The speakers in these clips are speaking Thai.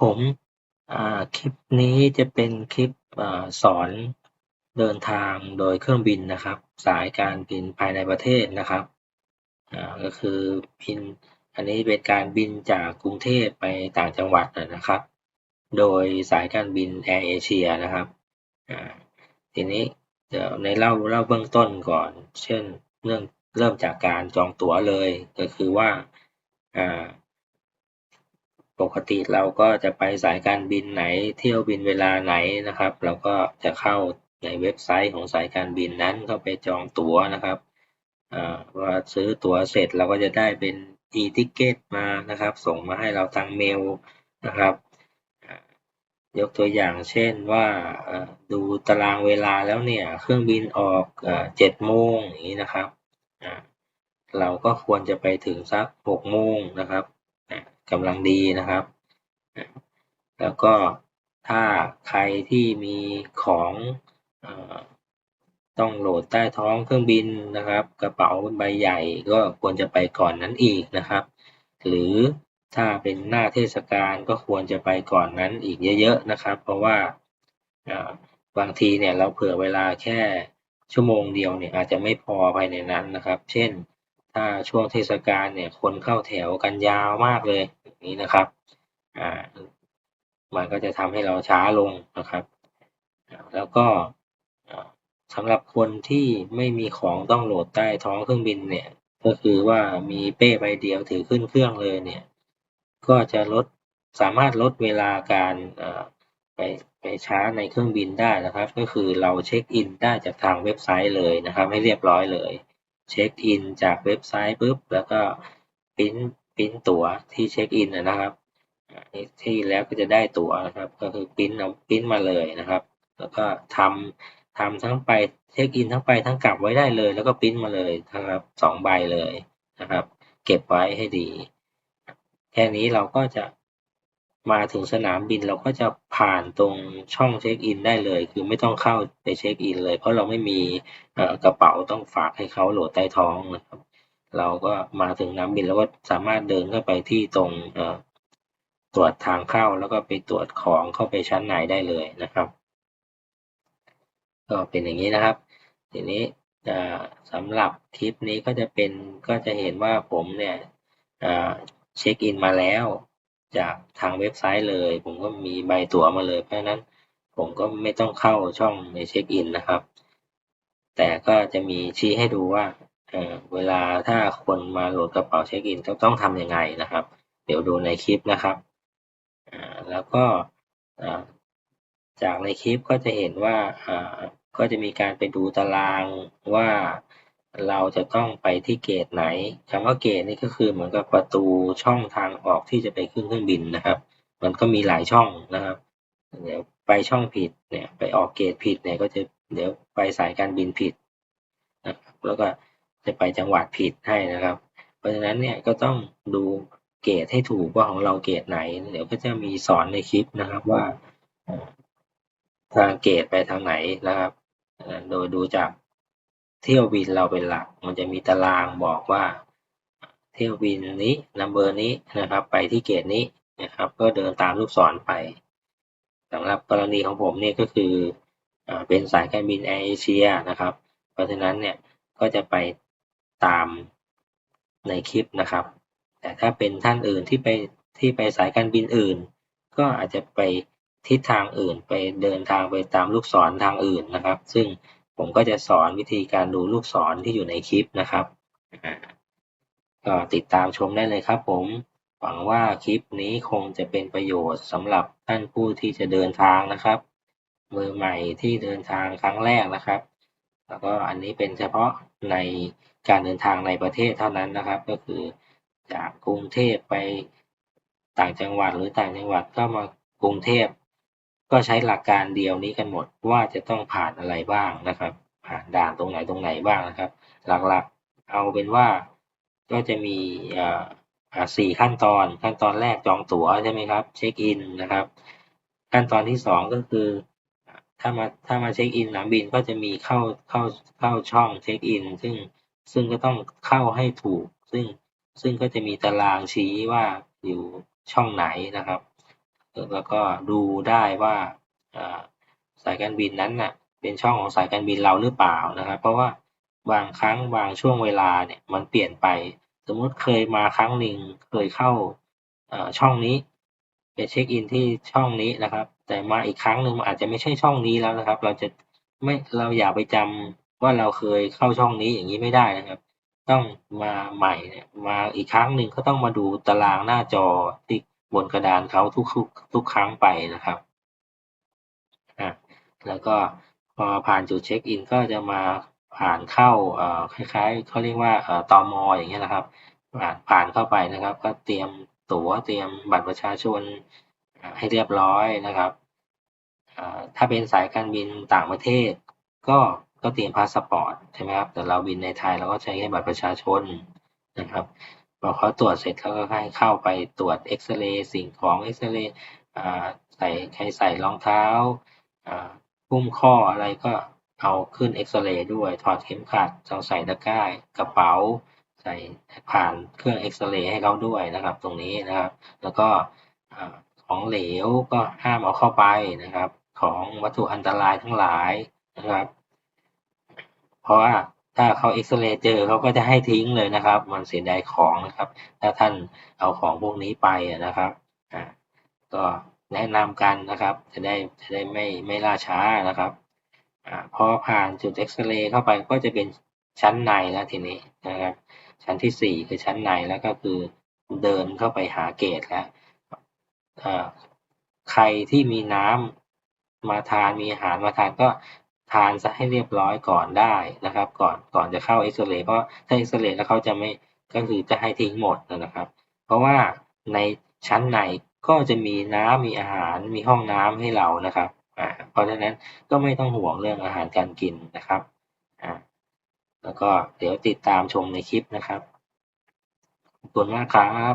ผม อ่า คลิปนี้จะเป็นคลิป อ่า สอนเดินทางโดยเครื่องบินนะครับ สายการบินภายในประเทศนะครับ อ่า ก็คือบิน อันนี้เป็นการบินจากกรุงเทพไปต่างจังหวัดนะครับ โดยสายการบินแอร์เอเชียนะครับ อ่า ทีนี้เดี๋ยวในเล่าเล่าเบื้องต้นก่อน เช่น เรื่องเริ่มจากการจองตั๋วเลย ก็คือว่า อ่า ปกติเราก็จะไปสายการบินไหนเที่ยวบินเวลาไหนนะครับ เราก็จะเข้าในเว็บไซต์ของสายการบินนั้นเข้าไปจองตั๋วนะครับว่าซื้อตั๋วเสร็จเราก็จะได้เป็น e-ticket มานะครับ ส่งมาให้เราทางเมลนะครับ ยกตัวอย่างเช่นว่าดูตารางเวลาแล้วเนี่ย เครื่องบินออกเจ็ดโมงอย่างนี้นะครับ เราก็ควรจะไปถึงสักหกโมงนะครับ กำลังดีนะครับ แล้วก็ถ้าใครที่มีของต้องโหลดใต้ท้องเครื่องบินนะครับ กระเป๋าใบใหญ่ก็ควรจะไปก่อนนั้นอีกนะครับ หรือถ้าเป็นหน้าเทศกาลก็ควรจะไปก่อนนั้นอีกเยอะๆนะครับ เพราะว่าบางทีเนี่ยเราเผื่อเวลาแค่ชั่วโมงเดียวเนี่ยอาจจะไม่พอภายในนั้นนะครับ เช่น ถ้าช่วงเทศกาลเนี่ยคนเข้าแถวกันยาวมากเลยนี้นะครับอ่ามันก็จะทำให้เราช้าลงนะครับ แล้วก็สำหรับคนที่ไม่มีของต้องโหลดใต้ท้องเครื่องบินเนี่ยก็คือว่ามีเป้ใบเดียวถือขึ้นเครื่องเลยเนี่ยก็จะลดสามารถลดเวลาการไปไปช้าในเครื่องบินได้นะครับ ก็คือเราเช็คอินได้จากทางเว็บไซต์เลยนะครับ ให้เรียบร้อยเลย เช็คอินจากเว็บไซต์ปุ๊บแล้วก็พิมพ์พิมพ์ตั๋วที่เช็คอินนะครับที่แล้วก็จะได้ตั๋วนะครับ ก็คือพิมพ์เอาพิมพ์มาเลยนะครับ แล้วก็ทำทำทั้งไปเช็คอินทั้งไปทั้งกลับไว้ได้เลย แล้วก็พิมพ์มาเลยนะครับสองใบเลยนะครับ เก็บไว้ให้ดี แค่นี้เราก็จะ มาถึงสนามบินเราก็จะผ่านตรงช่องเช็คอินได้เลย คือไม่ต้องเข้าไปเช็คอินเลย เพราะเราไม่มีกระเป๋าต้องฝากให้เขาโหลดใต้ท้องนะครับ เราก็มาถึงน้ำบินแล้วก็สามารถเดินเข้าไปที่ตรงตรวจทางเข้าแล้วก็ไปตรวจของเข้าไปชั้นไหนได้เลยนะครับก็เป็นอย่างนี้นะครับ ทีนี้สำหรับคลิปนี้ก็จะเป็นก็จะเห็นว่าผมเนี่ยเช็คอินมาแล้ว จากทางเว็บไซต์เลย ผมก็มีใบตั๋วมาเลย เพราะนั้นผมก็ไม่ต้องเข้าช่องในเช็คอินนะครับ แต่ก็จะมีชี้ให้ดูว่าเเวลาถ้าคนมาโหลดกระเป๋าเช็คอินต้องต้องทำยังไงนะครับ เดี๋ยวดูในคลิปนะครับ แล้วก็จากในคลิปก็จะเห็นว่าก็จะมีการไปดูตารางว่า เราจะต้องไปที่เกตไหนคำว่าเกตนี่ก็คือเหมือนกับประตูช่องทางออกที่จะไปขึ้นเครื่องบินนะครับ มันก็มีหลายช่องนะครับ เดี๋ยวไปช่องผิดเนี่ยไปออกเกตผิดเนี่ยก็จะเดี๋ยวไปสายการบินผิดนะครับแล้วก็จะไปจังหวัดผิดให้นะครับ เพราะฉะนั้นเนี่ยก็ต้องดูเกตให้ถูกว่าของเราเกตไหน เดี๋ยวก็จะมีสอนในคลิปนะครับว่าทางเกตไปทางไหนนะครับ โดยดูจาก เที่ยวบินเราเป็นหลัก มันจะมีตารางบอกว่า เที่ยวบินนี้นัมเบอร์นี้นะครับ ไปที่เกตนี้นะครับ ก็เดินตามลูกศรไปสำหรับกรณีของผมเนี่ยก็คือเป็นสายการบินแอร์เอเชียนะครับ เพราะฉะนั้นเนี่ยก็จะไปตามในคลิปนะครับ แต่ถ้าเป็นท่านอื่นที่ไปที่ไปสายการบินอื่น ก็อาจจะไปทิศทางอื่นไปเดินทางไปตามลูกศรทางอื่นนะครับ ซึ่ง ผมก็จะสอนวิธีการดูลูกศรที่อยู่ในคลิปนะครับ ก็ติดตามชมได้เลยครับผม หวังว่าคลิปนี้คงจะเป็นประโยชน์สำหรับท่านผู้ที่จะเดินทางนะครับ มือใหม่ที่เดินทางครั้งแรกนะครับ แล้วก็อันนี้เป็นเฉพาะในการเดินทางในประเทศเท่านั้นนะครับ ก็คือจากกรุงเทพไปต่างจังหวัดหรือต่างจังหวัดก็มากรุงเทพ ก็ใช้หลักการเดียวนี้กันหมดว่าจะต้องผ่านอะไรบ้างนะครับ ผ่านด่านตรงไหนตรงไหนบ้างนะครับ หลักๆเอาเป็นว่าก็จะมีสี่ขั้นตอนขั้นตอนแรกจองตั๋วใช่ไหมครับเช็คอินนะครับ ขั้นตอนที่สองก็คือถ้ามาถ้ามาเช็คอินสนามบินก็จะมีเข้าเข้าเข้าช่องเช็คอินซึ่งซึ่งก็ต้องเข้าให้ถูก ซึ่งซึ่งก็จะมีตารางชี้ว่าอยู่ช่องไหนนะครับ แล้วก็ดูได้ว่าสายการบินนั้นน่ะเป็นช่องของสายการบินเราหรือเปล่านะครับ เพราะว่าบางครั้งบางช่วงเวลาเนี่ยมันเปลี่ยนไป สมมุติเคยมาครั้งหนึ่งเคยเข้าช่องนี้ไปเช็คอินที่ช่องนี้นะครับ แต่มาอีกครั้งหนึ่งอาจจะไม่ใช่ช่องนี้แล้วนะครับ เราจะไม่เราอย่าไปจำว่าเราเคยเข้าช่องนี้อย่างนี้ไม่ได้นะครับ ต้องมาใหม่เนี่ยมาอีกครั้งหนึ่งก็ต้องมาดูตารางหน้าจอที่ บนกระดานเขาทุกทุกทุกครั้งไปนะครับอะแล้วก็พอผ่านจุดเช็คอินก็จะมาผ่านเข้าเอ่อคล้ายๆเขาเรียกว่าเอ่อตมอย่างเงี้ยนะครับ ผ่านผ่านเข้าไปนะครับ ก็เตรียมตั๋วเตรียมบัตรประชาชนให้เรียบร้อยนะครับถ้าเป็นสายการบินต่างประเทศ ก็ก็เตรียมพาสปอร์ตใช่ไหมครับแต่เราบินในไทยเราก็ใช้แค่บัตรประชาชนนะครับ พอเขาตรวจเสร็จเขาก็ให้เข้าไปตรวจเอ็กซเรย์สิ่งของเอ็กซเรย์ใส่ใครใส่รองเท้าอ่าหุ้มข้ออะไรก็เอาขึ้นเอ็กซเรย์ด้วย ถอดเข็มขัดเอาใส่ตะกร้ากระเป๋า ใส่ผ่านเครื่องเอ็กซเรย์ให้เขาด้วยนะครับ ตรงนี้นะครับ แล้วก็ของเหลวก็ห้ามเอาเข้าไปนะครับ ของวัตถุอันตรายทั้งหลายนะครับ เพราะว่า ถ้าเขาเอ็กซเรย์เจอเขาก็จะให้ทิ้งเลยนะครับ มันเสียดายของนะครับ ถ้าท่านเอาของพวกนี้ไปนะครับอ่าก็แนะนำกันนะครับ จะได้จะได้ไม่ไม่ล่าช้านะครับอ่าพอผ่านจุดเอ็กซเรย์เข้าไปก็จะเป็นชั้นในแล้วทีนี้นะครับ ชั้นที่สี่คือชั้นในแล้วก็คือเดินเข้าไปหาเกตแล้วอ่าใครที่มีน้ำมาทานมีอาหารมาทานก็ ทานซะให้เรียบร้อยก่อนได้นะครับ ก่อนก่อนจะเข้าเอ็กซเรย์เพราะถ้าเอ็กซเรย์แล้วเขาจะไม่ก็คือจะให้ทิ้งหมดนะครับ เพราะว่าในชั้นในก็จะมีน้ำมีอาหารมีห้องน้ำให้เรานะครับอ่าเพราะฉะนั้นก็ไม่ต้องห่วงเรื่องอาหารการกินนะครับอ่าแล้วก็เดี๋ยวติดตามชมในคลิปนะครับขอบคุณมากครับ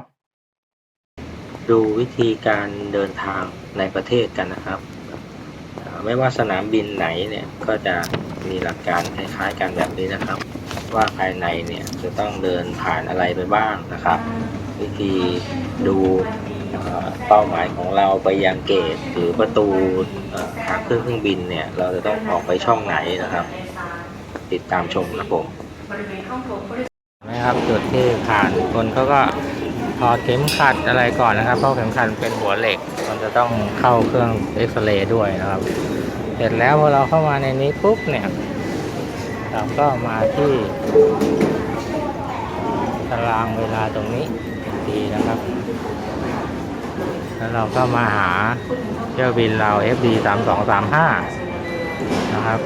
ดูวิธีการเดินทางในประเทศกันนะครับ ไม่ว่าสนามบินไหนเนี่ยก็จะมีหลักการคล้ายๆกันแบบนี้นะครับ ว่าภายในเนี่ยจะต้องเดินผ่านอะไรไปบ้างนะครับ วิธีดูเป้าหมายของเราไปยังเกตหรือประตูทางขึ้นเครื่องบินเนี่ยเราจะต้องออกไปช่องไหนนะครับ ติดตามชมครับผมนะครับจุดที่ผ่านคนเขาก็ อดเข็มขัดอะไรก่อนนะครับ เพราะเข็มขัดเป็นหัวเหล็ก มันจะต้องเข้าเครื่องเอ็กซเรย์ด้วยนะครับ เสร็จแล้วพอเราเข้ามาในนี้ปุ๊บเนี่ยเราก็มาที่ตารางเวลาตรงนี้ดีนะครับ แล้วเราก็มาหาเที่ยวบินเรา FD 3 2 3 5 นะครับ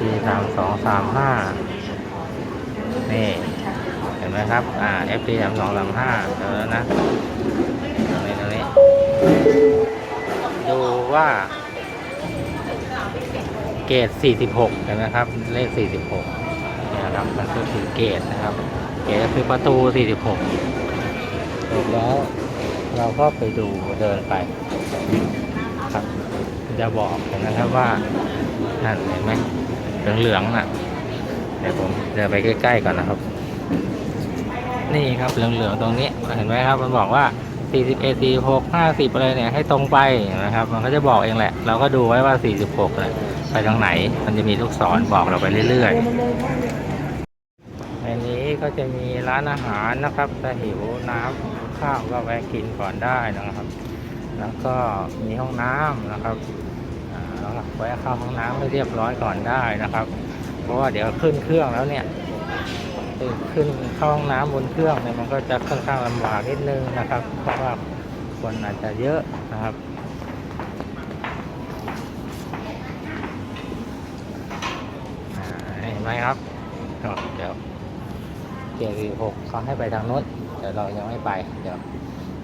FD 3 2 3 5นี่เห็นไหมครับ อ่า FD 3 2 3 5เดี๋ยวแล้วนะตรงนี้ตรงนี้ ดูว่า เกรด46เห็นไหมครับ เลข46เนี่ยนะครับ มันก็คือเกรดนะครับ เกรดคือประตู46เสร็จแล้วเราก็ไปดูเดินไปครับจะบอกเห็นนะครับว่านั่นเห็นไหม เหลืองๆน่ะ เดี๋ยวผมเดินไปใกล้ๆก่อนนะครับ นี่ครับเหลืองๆตรงนี้เห็นไหมครับ มันบอกว่า 41 46 50อะไรเนี่ยให้ตรงไปนะครับ มันก็จะบอกเองแหละ เราก็ดูไว้ว่า 46เลยไปทางไหน มันจะมีลูกศรบอกเราไปเรื่อยๆในนี้ก็จะมีร้านอาหารนะครับถ้าหิวน้ำข้าวก็แวะกินก่อนได้นะครับ แล้วก็มีห้องน้ำนะครับ อ่าแล้วก็แวะเข้าห้องน้ำให้เรียบร้อยก่อนได้นะครับ เพราะว่าเดี๋ยวขึ้นเครื่องแล้วเนี่ยขึ้นเข้าห้องน้ำบนเครื่องเนี่ยมันก็จะค่อนข้างลำบากนิดนึงนะครับ เพราะว่าคนอาจจะเยอะนะครับเห็นไหมครับเดี๋ยวเกียร์หกเขาให้ไปทางโน้นเดี๋ยวเรายังไม่ไปเดี๋ยว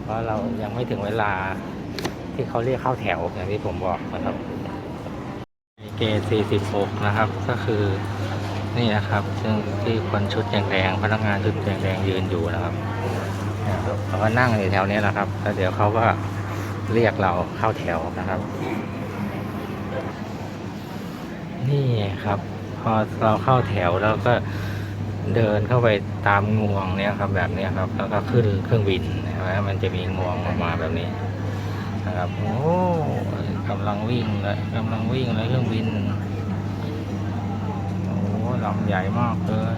เพราะเรายังไม่ถึงเวลาที่เขาเรียกเข้าแถวอย่างที่ผมบอกนะครับ เก46นะครับ ก็คือนี่นะครับ ซึ่งที่คนชุดแดงๆพนักงานชุดแดงๆยืนอยู่นะครับเราก็นั่งอยู่แถวนี้แหละครับแล้วเดี๋ยวเขาก็เรียกเราเข้าแถวนะครับ นี่ครับ พอเราเข้าแถวแล้วก็เดินเข้าไปตามงวงเนี่ยครับ แบบนี้ครับ แล้วก็ขึ้นเครื่องบินเห็นไหมมันจะมีงวงออกมาแบบนี้นะครับโอ้ กำลังวิ่งเลยกำลังวิ่งเลยเครื่องบิน โอ้ลำใหญ่มากเลย